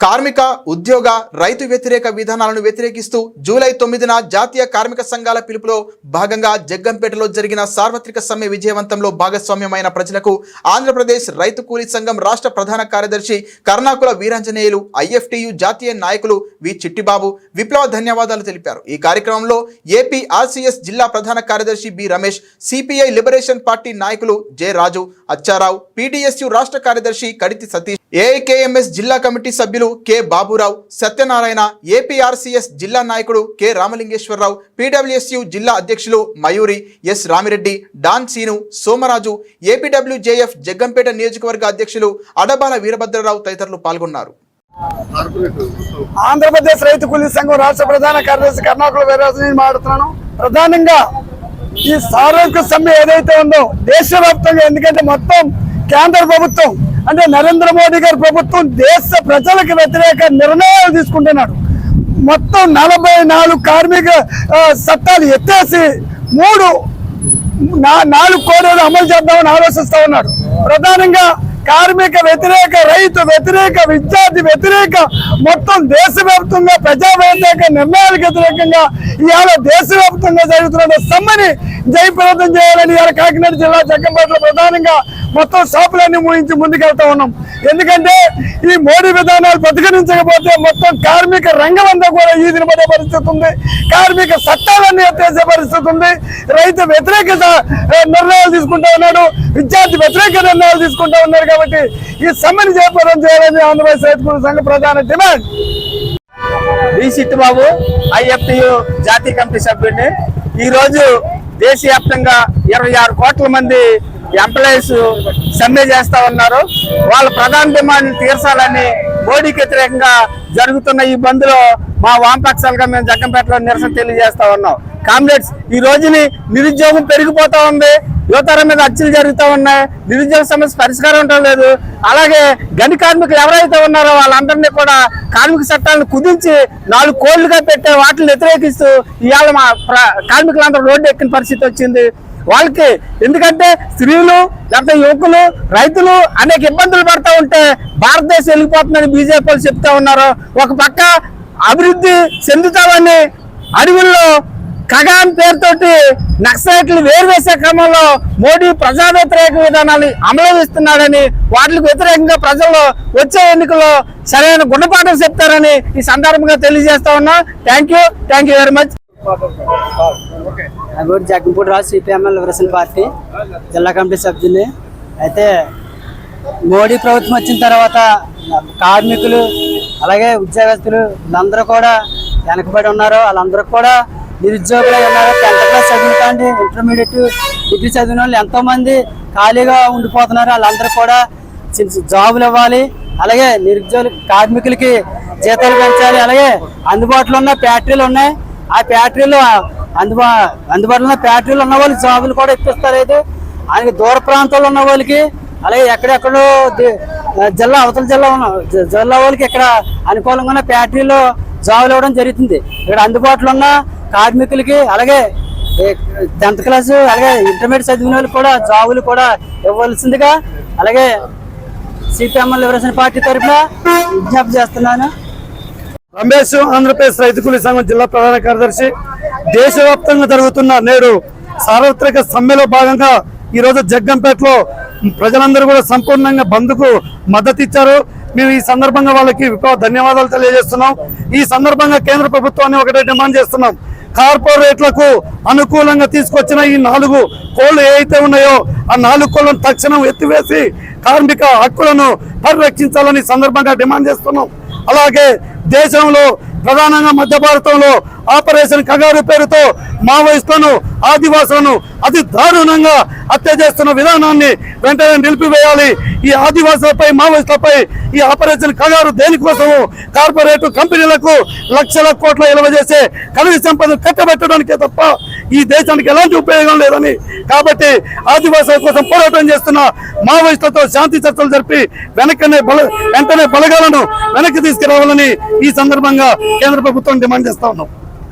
కార్మిక ఉద్యోగ రైతు వ్యతిరేక విధానాలను వ్యతిరేకిస్తూ జూలై తొమ్మిదిన జాతీయ కార్మిక సంఘాల పిలుపులో భాగంగా జగ్గంపేటలో జరిగిన సార్వత్రిక సమ్మె విజయవంతంలో భాగస్వామ్యమైన ప్రజలకు ఆంధ్రప్రదేశ్ రైతు కూలీ సంఘం రాష్ట్ర ప్రధాన కార్యదర్శి కర్ణాకుల వీరాంజనేయులు ఐఎఫ్టియు జాతీయ నాయకులు వి చిట్టిబాబు విప్లవ ధన్యవాదాలు తెలిపారు. ఈ కార్యక్రమంలో ఏపీ ఆర్సీఎస్ జిల్లా ప్రధాన కార్యదర్శి B Ramesh CPI liberation party నాయకులు జె రాజు అచ్చారావు పీడీఎస్యు రాష్ట్ర కార్యదర్శి కడితి సతీష్ ఏఐకేఎంఎస్ జిల్లా కమిటీ సభ్యులు కె బాబురావు సత్యనారాయణ ఏపీఆర్సీఎస్ జిల్లా నాయకుడు కె రామలింగేశ్వరరావు పీడబ్ల్యూఎస్యు జిల్లా అధ్యక్షులు Mayuri S Ramireddy Don Seenu Somaraju APWJF Jaggampeta నియోజకవర్గ అధ్యక్షులు అడబాల వీరభద్రరావు తదితరులు పాల్గొన్నారు. ఆంధ్రప్రదేశ్ రైతు కూలీ సంఘం రాష్ట్ర ప్రధాన కార్యదర్శి కర్ణాకుల వీరరాజు నేను మాట్లాడుతున్నాను. ప్రధానంగా ఈ సార్వత్రిక సమ్మె ఏదైతే ఉందో దేశవ్యాప్తంగా ఎందుకంటే మొత్తం కేంద్ర ప్రభుత్వం అంటే నరేంద్ర మోడీ గారి ప్రభుత్వం దేశ ప్రజలకు వ్యతిరేక నిర్ణయాలు తీసుకుంటున్నాడు. మొత్తం నలభై నాలుగు కార్మిక చట్టాలు ఎత్తేసి మూడు నా- నాలుగు కోడలు అమలు చేద్దామని ఆలోచిస్తూ ఉన్నాడు. ప్రధానంగా కార్మిక వ్యతిరేక రైతు వ్యతిరేక విద్యార్థి వ్యతిరేక మొత్తం దేశవ్యాప్తంగా ప్రజా వ్యతిరేక నిర్ణయాలకు వ్యతిరేకంగా ఇవాళ దేశవ్యాప్తంగా జరుగుతున్న సమ్మని జయప్రదం చేయాలని ఇవాళ కాకినాడ జిల్లా జగ్గంపేటలో ప్రధానంగా మొత్తం షాపులన్నీ ముగించి ముందుకెళ్తా ఉన్నాం. ఎందుకంటే ఈ మోడీ విధానాలు ప్రతిఘటించకపోతే మొత్తం కార్మిక రంగం అంతా కూడా ఈదిన పడే పరిస్థితి ఉంది. కార్మిక చట్టాలన్నీ ఎత్తేసే పరిస్థితి ఉంది. రైతు వ్యతిరేక నిర్ణయాలు తీసుకుంటా ఉన్నాడు. విద్యార్థి వ్యతిరేక నిర్ణయాలు తీసుకుంటా ఉన్నారు కాబట్టి ఈ సమ్మెను జయప్రదం చేయాలని ఆంధ్రప్రదేశ్ రైతు సంఘ ప్రధాన డిమాండ్. బి సిట్టుబాబు ఐఎఫ్టియు జాతీయ కమిటీ సభ్యుడిని. ఈ రోజు దేశవ్యాప్తంగా ఇరవై ఆరు కోట్ల మంది ఎంప్లాయీస్ సమ్మె చేస్తా ఉన్నారు. వాళ్ళ ప్రధాన డిమాండ్ తీర్చాలని మోడీకి వ్యతిరేకంగా జరుగుతున్న ఈ బంద్లో మా వామపక్షాలుగా మేము జగ్గంపేటలో నిరసన తెలియజేస్తా ఉన్నాం. కామ్రేడ్స్ ఈ రోజుని నిరుద్యోగం పెరిగిపోతా ఉంది. యువతరం మీద హత్యలు జరుగుతూ ఉన్నాయి. నిరుద్యోగ సమస్య పరిష్కారం ఉండడం లేదు. అలాగే గని కార్మికులు ఎవరైతే ఉన్నారో వాళ్ళందరినీ కూడా కార్మిక చట్టాలను కుదించి నాలుగు కోళ్ళుగా పెట్టే వాటిని వ్యతిరేకిస్తూ ఇవాళ మా కార్మికులందరూ రోడ్డు ఎక్కిన పరిస్థితి వచ్చింది. వాళ్ళకి ఎందుకంటే స్త్రీలు లేకపోతే యువకులు రైతులు అనేక ఇబ్బందులు పడుతూ ఉంటే భారతదేశం వెళ్ళిపోతుందని బీజేపీ వాళ్ళు చెప్తా ఉన్నారు. ఒక పక్క అభివృద్ధి చెందుతామని అడవుల్లో కగాన్ పేరుతోటి నక్సలైట్లు వేరువేసే క్రమంలో మోడీ ప్రజా వ్యతిరేక విధానాన్ని అమలుస్తున్నాడని వాటికి వ్యతిరేకంగా ప్రజల్లో వచ్చే ఎన్నికల్లో సరైన గుణపాఠం చెప్తారని ఈ సందర్భంగా తెలియజేస్తా ఉన్నా. Thank you thank you very much Jaganpudi Raju CPIML party జిల్లా కమిటీ సభ్యుని. అయితే మోడీ ప్రభుత్వం వచ్చిన తర్వాత కార్మికులు అలాగే ఉద్యోగస్తులు వీళ్ళందరూ కూడా వెనకబడి ఉన్నారు. వాళ్ళందరూ కూడా నిరుద్యోగులు ఉన్నారు? టెన్త్ క్లాస్ చదివిన ఇంటర్మీడియట్ డిగ్రీ చదివిన వాళ్ళు ఎంతోమంది ఖాళీగా ఉండిపోతున్నారు. వాళ్ళందరూ కూడా చిన్న జాబులు ఇవ్వాలి. అలాగే నిరుద్యోగ కార్మికులకి జీతాలు పెంచాలి. అలాగే అందుబాటులో ఉన్న ఫ్యాక్టరీలు ఉన్నాయి. ఆ ఫ్యాక్టరీలు అందుబా అందుబాటులో ఉన్న ఫ్యాక్టరీలు ఉన్న వాళ్ళు జాబులు కూడా ఇప్పిస్తారు అయితే ఆయనకి దూర ప్రాంతాల్లో ఉన్న వాళ్ళకి అలాగే ఎక్కడెక్కడో జిల్లా అవతల జిల్లా ఉన్న జిల్లా వాళ్ళకి ఇక్కడ అనుకూలంగా ఉన్న ఫ్యాక్టరీలో జాబులు ఇవ్వడం జరుగుతుంది. ఇక్కడ అందుబాటులో ఉన్న కార్మికులకి అలాగే టెన్త్ క్లాస్ అలాగే ఇంటర్మీడియట్ చదివిన వాళ్ళకి కూడా జాబులు కూడా ఇవ్వాల్సిందిగా అలాగే సిపిఎం లిబరేషన్ పార్టీ తరఫున విజ్ఞప్తి చేస్తున్నాను. రమేష్ ఆంధ్రప్రదేశ్ రైతు కూలీ సంఘం జిల్లా ప్రధాన కార్యదర్శి దేశవ్యాప్తంగా జరుగుతున్న నేడు సార్వత్రిక సమ్మెలో భాగంగా ఈ రోజు జగ్గంపేటలో ప్రజలందరూ కూడా సంపూర్ణంగా బంద్కు మద్దతు ఇచ్చారు మేము ఈ సందర్భంగా వాళ్ళకి ధన్యవాదాలు తెలియజేస్తున్నాం. ఈ సందర్భంగా కేంద్ర ప్రభుత్వాన్ని ఒకటే డిమాండ్ చేస్తున్నాం. కార్పొరేట్లకు అనుకూలంగా తీసుకొచ్చిన ఈ నాలుగు కోళ్ళు ఏవైతే ఉన్నాయో ఆ నాలుగు కోళ్ళను తక్షణం ఎత్తివేసి కార్మిక హక్కులను పరిరక్షించాలని సందర్భంగా డిమాండ్ చేస్తున్నాం. అలాగే దేశంలో ప్రధానంగా మధ్య భారతంలో ఆపరేషన్ కగారు పేరుతో మావోయిస్టులను ఆదివాసులను అతి దారుణంగా హత్య చేస్తున్న విధానాన్ని వెంటనే నిలిపివేయాలి. ఈ ఆదివాసులపై మావోయిస్టులపై ఈ ఆపరేషన్ కగారు దేనికోసము కార్పొరేట్ కంపెనీలకు లక్షల కోట్ల ఇలవ చేసే ఖనిజ సంపదను కట్టబెట్టడానికే తప్ప ఈ దేశానికి ఎలాంటి ఉపయోగం లేదని. కాబట్టి ఆదివాసుల కోసం పోరాటం చేస్తున్న మావోయిస్టులతో శాంతి చర్చలు జరిపి వెనకనే బల వెంటనే బలగాలను వెనక్కి తీసుకురావాలని ఈ సందర్భంగా కేంద్ర ప్రభుత్వం డిమాండ్ చేస్తా ఉన్నాం.